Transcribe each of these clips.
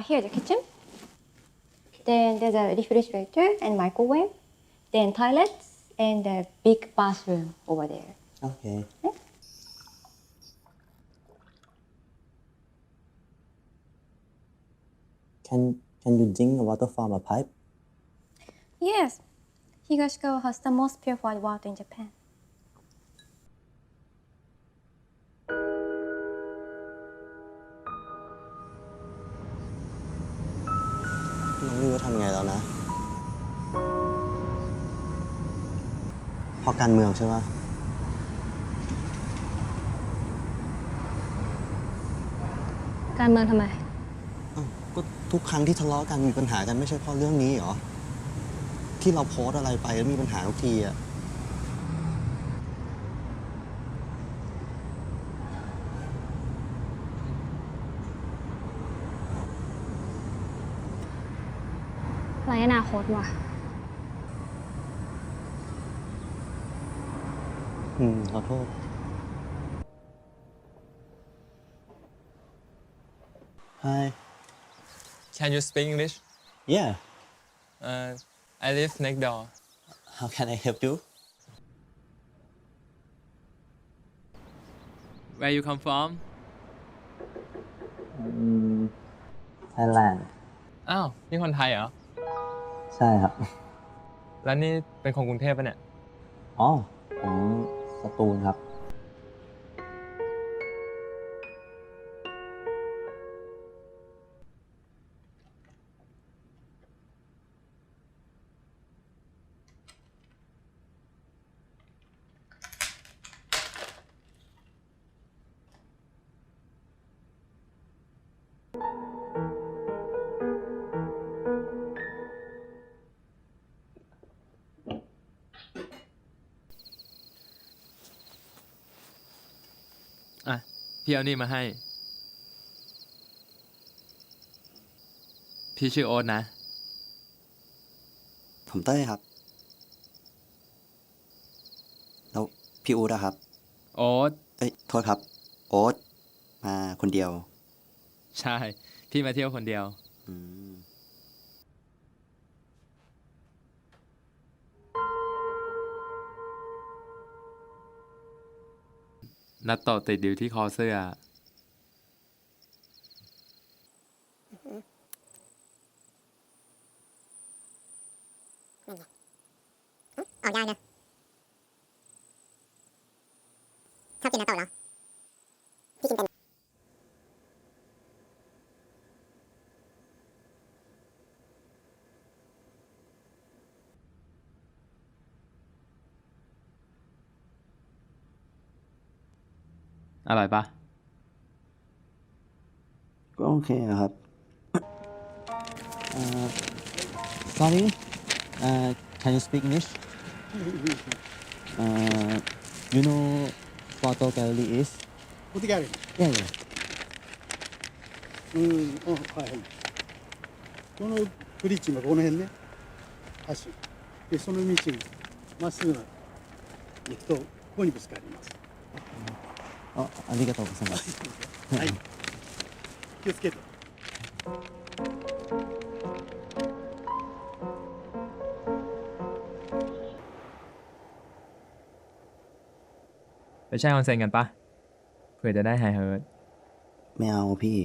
here the kitchen. Then there's a refrigerator and microwave. Then toilets and the big bathroom over there. Okay. okay? Can can you drink water from a pipe? Yes. Higashikawa has the most purified water in Japan. น้องไม่รู้จะทำไงแล้วนะเพราะการเมืองใช่ปะการเมืองทำไม อ้าวก็ทุกครั้งที่ทะเลาะกันมีปัญหากันไม่ใช่เพราะเรื่องนี้เหรอ ที่เราโพสต์อะไรไปแล้วมีปัญหาทุกทีอะ รอนาคตว่ะ อืมขอโทษ Hi Can you speak English? yeah Uh, I live next door. how can I help you Where you come from? อืม Thailand อ้าว นี่คนไทยเหรอ ใช่ครับ แล้วนี่เป็นคนกรุงเทพปะเนี่ย อ๋อ ผมสตูลครับ พี่เอานี่มาให้ พี่ชื่อโอ๊ตนะ ผมเต้ยครับ แล้วพี่อู๊ดอะครับ โอ๊ตเอ้ยโทษครับ โอ๊ตมาคนเดียว ใช่ พี่มาเที่ยวคนเดียว อืม นัดต่อติดอยู่ที่คอเสื้อ ออกยากนะชอบกินน้ำตะเหรอ ร่อยปะ ก็โอเคอะครับ uh, sorry uh, can you speak English uh, you know photo gallery is 持ってきある yeah yeah うん、うん、はいはい。このブリッジのこの辺ね、橋。で、その道にまっすぐな行くと、ここにぶつかります。 あありがとうございますはい。気をつけて。 ไปแช่ออนเซ็นกันปะเผื่อจะได้ไฮเฮิร์ต ไม่เอาพี่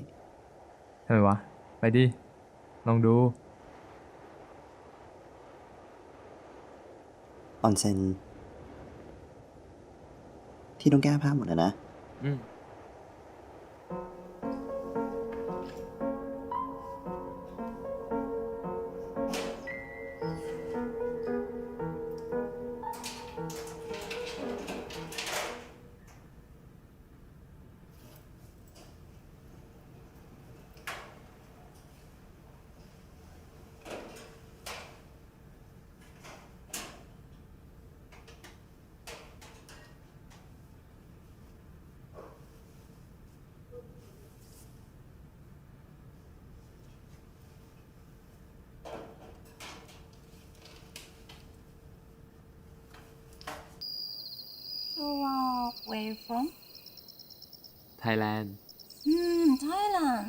ทำไมวะ ไปดิ ลองดู ออนเซนพี่ต้องแก้ผ้าหมดเลยนะ อื ม So uh, where you from? ไทยแลนด์ Hmm, Thailand.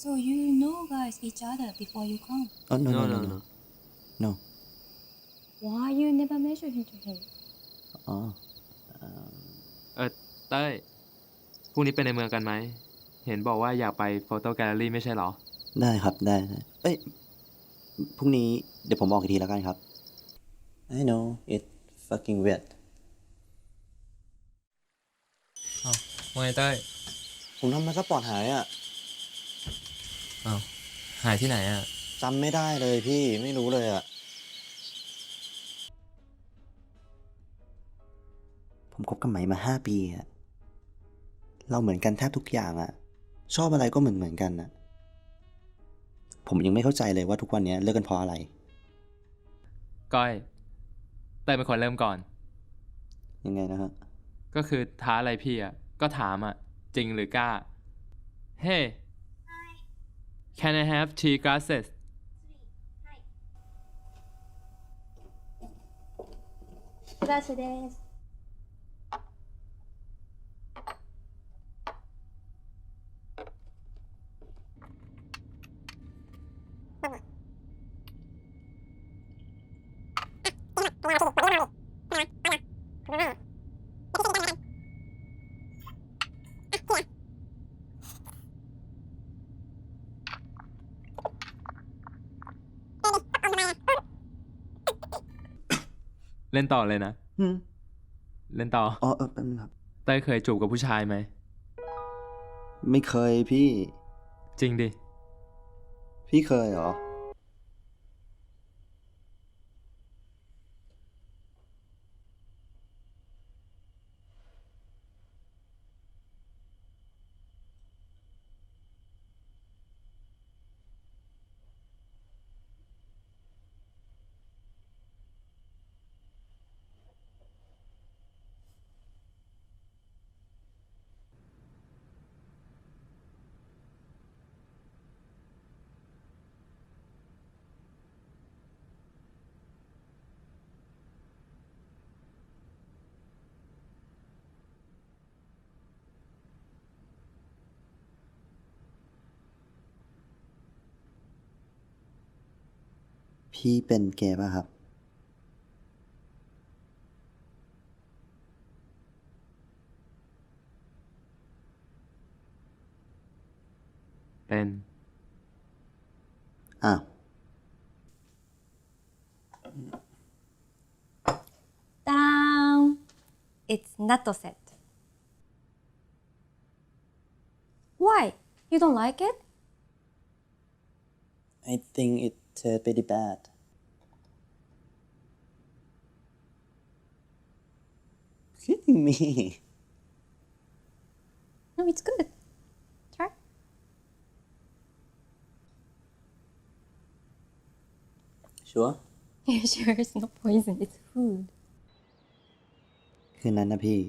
So you know guys each other before you come. oh no no No, no no, no no. no Why you never mention him to him? อ๋อเออเต้ยพรุ่งนี้ไปในเมืองกันไหม เห็นบอกว่าอยากไปโฟโต้แกลเลอรี่ไม่ใช่เหรอ ได้ครับได้ได้เอ้ยพรุ่งนี้เดี๋ยวผมบอกอีกทีแล้วกันครับ I know it fucking weird อ้า วว่าไงเต้ยผมทำพาสปอร์ตหายอะอ้าวหายที่ไหนอะจำไม่ได้เลยพี่ไม่รู้เลยอะ ผมคบกับไหมมาห้าปีอะ เราเหมือนกันแทบทุกอย่างอะ ชอบอะไรก็เหมือนเหมือนกันอะ ผมยังไม่เข้าใจเลยว่าทุกวันนี้เลิกกันเพราะอะไร ก้อยเต้ยเป็นคนเริ่มก่อน ยังไงนะฮะ ก็คือท้าอะไรพี่อะ ก็ถามอะ จริงหรือกล้า Hey Can I have tea glasses Gracias. des. เล่นต่อเลยนะอืมเล่นต่อ อ๋อเออแป๊บนึงครับ เต้ยเคยจูบกับผู้ชายไหม ไม่เคยพี่ จริงดิ พี่เคยเหรอ พี่เป็นเกย์ป่ะครับ เป็นอ้าว Ta-da! It's natto set. Why? You don't like it? I think it tastes pretty bad kidding me No, it's good. Try. sure Yeah, sure, it's not poison, it's food. คืนนั้นนะพี่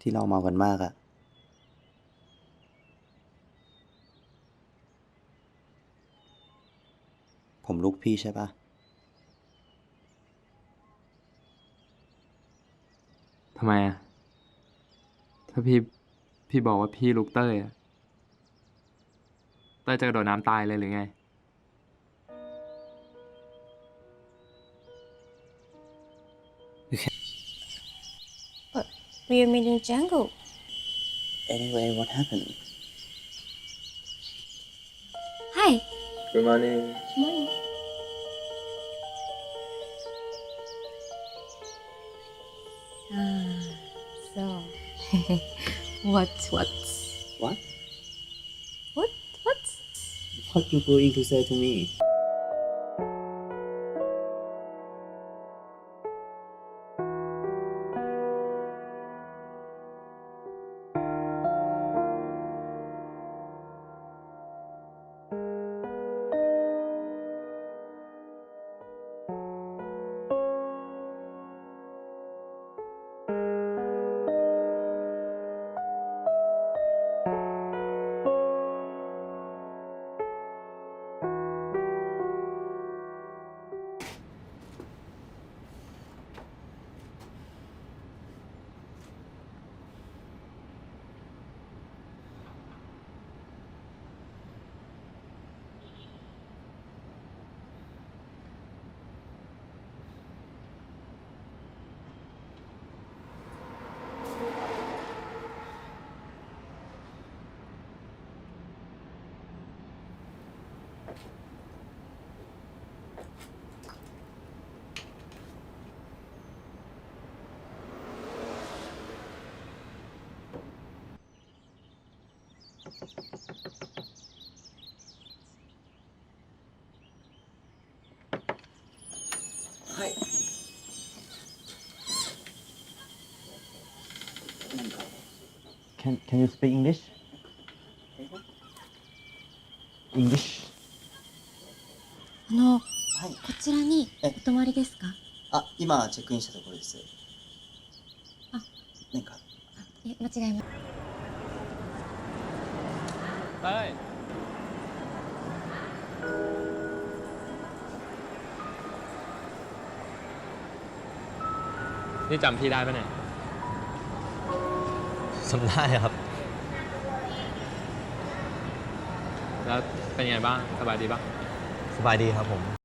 ที่เราเมากันมากอะ ผมลุกพี่ใช่ปะทำไมอะถ้าพี่ พี่บอกว่าพี่ลุกเต้ยอะเต้ยจะกระโดดน้ำตายเลยหรือไง But we're made in jungle. anyway what happened Good morning Morning. Ah, so. What what? What? What what? what you going to say to me はい。Can Can you speak English? English? あの、こはい。ちらにえ。お泊まりですか？あ今チェックインしたところです。あ。なんか。え、間違いま เต้ยนี่จำพี่ได้ปะเนี่ยจำได้ครับ แล้วเป็นไงบ้าง สบายดีปะสบายดีครับผม